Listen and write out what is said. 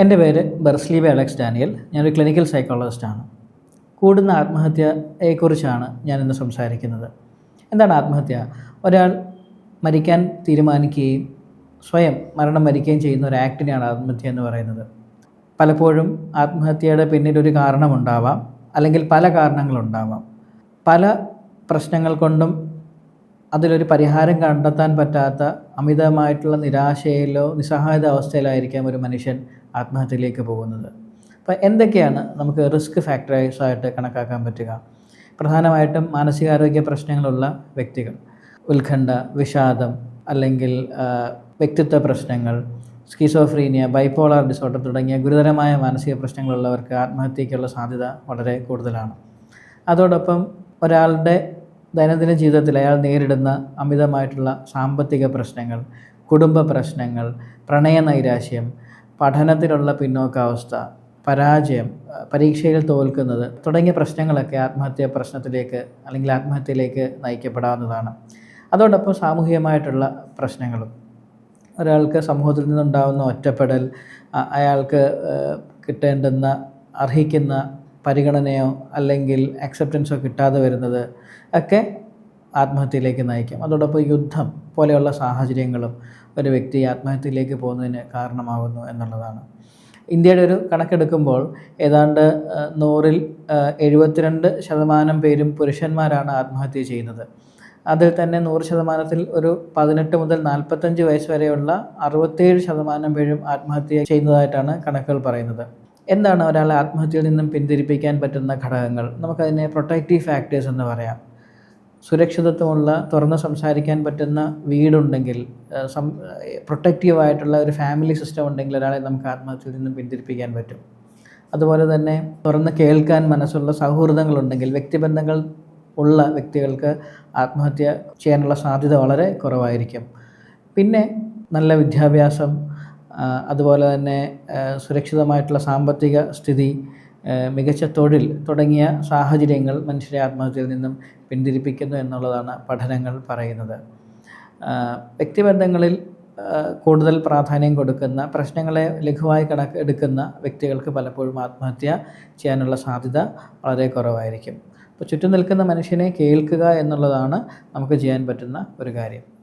എന്റെ പേര് ബെർസ്ലീബ അലക്സ് ഡാനിയൽ. ഞാനൊരു ക്ലിനിക്കൽ സൈക്കോളജിസ്റ്റാണ് കൂടുന്ന ആത്മഹത്യയെക്കുറിച്ചാണ് ഞാനിന്ന് സംസാരിക്കുന്നത്. എന്താണ് ആത്മഹത്യ? ഒരാൾ മരിക്കാൻ തീരുമാനിക്കുകയും സ്വയം മരണം വരിക്കുകയും ചെയ്യുന്ന ഒരു ആക്ടിനെയാണ് ആത്മഹത്യ എന്ന് പറയുന്നത്. പലപ്പോഴും ആത്മഹത്യയുടെ പിന്നിലൊരു കാരണമുണ്ടാവാം അല്ലെങ്കിൽ പല കാരണങ്ങളുണ്ടാവാം. പല പ്രശ്നങ്ങൾ കൊണ്ടും അതിലൊരു പരിഹാരം കണ്ടെത്താൻ പറ്റാത്ത അമിതമായിട്ടുള്ള നിരാശയിലോ നിസ്സഹായത അവസ്ഥയിലായിരിക്കാം ഒരു മനുഷ്യൻ ആത്മഹത്യയിലേക്ക് പോകുന്നത്. അപ്പോൾ എന്തൊക്കെയാണ് നമുക്ക് റിസ്ക് ഫാക്ടേഴ്സ് ആയിട്ട് കണക്കാക്കാൻ പറ്റുക? പ്രധാനമായിട്ടും മാനസികാരോഗ്യ പ്രശ്നങ്ങളുള്ള വ്യക്തികൾ. ഉത്കണ്ഠ വിഷാദം അല്ലെങ്കിൽ വ്യക്തിത്വ പ്രശ്നങ്ങൾ സ്കീസോഫ്രീനിയ ബൈപ്പോളാർ ഡിസോർഡർ തുടങ്ങിയ ഗുരുതരമായ മാനസിക പ്രശ്നങ്ങളുള്ളവർക്ക് ആത്മഹത്യയ്ക്കുള്ള സാധ്യത വളരെ കൂടുതലാണ്. അതോടൊപ്പം ഒരാളുടെ ദൈനംദിന ജീവിതത്തിൽ അയാൾ നേരിടുന്ന അമിതമായിട്ടുള്ള സാമ്പത്തിക പ്രശ്നങ്ങൾ കുടുംബ പ്രശ്നങ്ങൾ പ്രണയ നൈരാശ്യം പഠനത്തിലുള്ള പിന്നോക്കാവസ്ഥ പരാജയം പരീക്ഷയിൽ തോൽക്കുന്നത് തുടങ്ങിയ പ്രശ്നങ്ങളൊക്കെ ആത്മഹത്യ പ്രശ്നത്തിലേക്ക് അല്ലെങ്കിൽ ആത്മഹത്യയിലേക്ക് നയിക്കപ്പെടാവുന്നതാണ്. അതോടൊപ്പം സാമൂഹികമായിട്ടുള്ള പ്രശ്നങ്ങളും. ഒരാൾക്ക് സമൂഹത്തിൽ നിന്നുണ്ടാകുന്ന ഒറ്റപ്പെടൽ അയാൾക്ക് കിട്ടേണ്ടുന്ന അർഹിക്കുന്ന പരിഗണനയോ അല്ലെങ്കിൽ അക്സെപ്റ്റൻസോ കിട്ടാതെ വരുന്നത് ഒക്കെ ആത്മഹത്യയിലേക്ക് നയിക്കും. അതോടൊപ്പം യുദ്ധം പോലെയുള്ള സാഹചര്യങ്ങളും ഒരു വ്യക്തി ആത്മഹത്യയിലേക്ക് പോകുന്നതിന് കാരണമാകുന്നു എന്നുള്ളതാണ്. ഇന്ത്യയുടെ ഒരു കണക്കെടുക്കുമ്പോൾ ഏതാണ്ട് നൂറിൽ എഴുപത്തിരണ്ട് ശതമാനം പേരും പുരുഷന്മാരാണ് ആത്മഹത്യ ചെയ്യുന്നത്. അതിൽ തന്നെ നൂറ് ശതമാനത്തിൽ ഒരു പതിനെട്ട് മുതൽ നാൽപ്പത്തഞ്ച് വയസ്സ് വരെയുള്ള അറുപത്തേഴ് ശതമാനം പേരും ആത്മഹത്യ ചെയ്യുന്നതായിട്ടാണ് കണക്കുകൾ പറയുന്നത്. എന്താണ് ഒരാളെ ആത്മഹത്യയിൽ നിന്നും പിന്തിരിപ്പിക്കാൻ പറ്റുന്ന ഘടകങ്ങൾ? നമുക്കതിനെ പ്രൊട്ടക്റ്റീവ് ഫാക്ടേഴ്സ് എന്ന് പറയാം. സുരക്ഷിതത്വമുള്ള തുറന്ന് സംസാരിക്കാൻ പറ്റുന്ന വീടുണ്ടെങ്കിൽ സം പ്രൊട്ടക്റ്റീവായിട്ടുള്ള ഒരു ഫാമിലി സിസ്റ്റം ഉണ്ടെങ്കിൽ ഒരാളെ നമുക്ക് ആത്മഹത്യയിൽ നിന്നും പിന്തിരിപ്പിക്കാൻ പറ്റും. അതുപോലെ തന്നെ തുറന്ന് കേൾക്കാൻ മനസ്സുള്ള സൗഹൃദങ്ങളുണ്ടെങ്കിൽ വ്യക്തിബന്ധങ്ങൾ ഉള്ള വ്യക്തികൾക്ക് ആത്മഹത്യ ചെയ്യാനുള്ള സാധ്യത വളരെ കുറവായിരിക്കും. പിന്നെ നല്ല വിദ്യാഭ്യാസം അതുപോലെ തന്നെ സുരക്ഷിതമായിട്ടുള്ള സാമ്പത്തിക സ്ഥിതി മികച്ച തൊഴിൽ തുടങ്ങിയ സാഹചര്യങ്ങൾ മനുഷ്യരെ ആത്മഹത്യയിൽ നിന്നും പിന്തിരിപ്പിക്കുന്നു എന്നുള്ളതാണ് പഠനങ്ങൾ പറയുന്നത്. വ്യക്തിബന്ധങ്ങളിൽ കൂടുതൽ പ്രാധാന്യം കൊടുക്കുന്ന പ്രശ്നങ്ങളെ ലഘുവായി കണക്ക് എടുക്കുന്ന വ്യക്തികൾക്ക് പലപ്പോഴും ആത്മഹത്യ ചെയ്യാനുള്ള സാധ്യത വളരെ കുറവായിരിക്കും. അപ്പോൾ ചുറ്റും നിൽക്കുന്ന മനുഷ്യനെ കേൾക്കുക എന്നുള്ളതാണ് നമുക്ക് ചെയ്യാൻ പറ്റുന്ന ഒരു കാര്യം.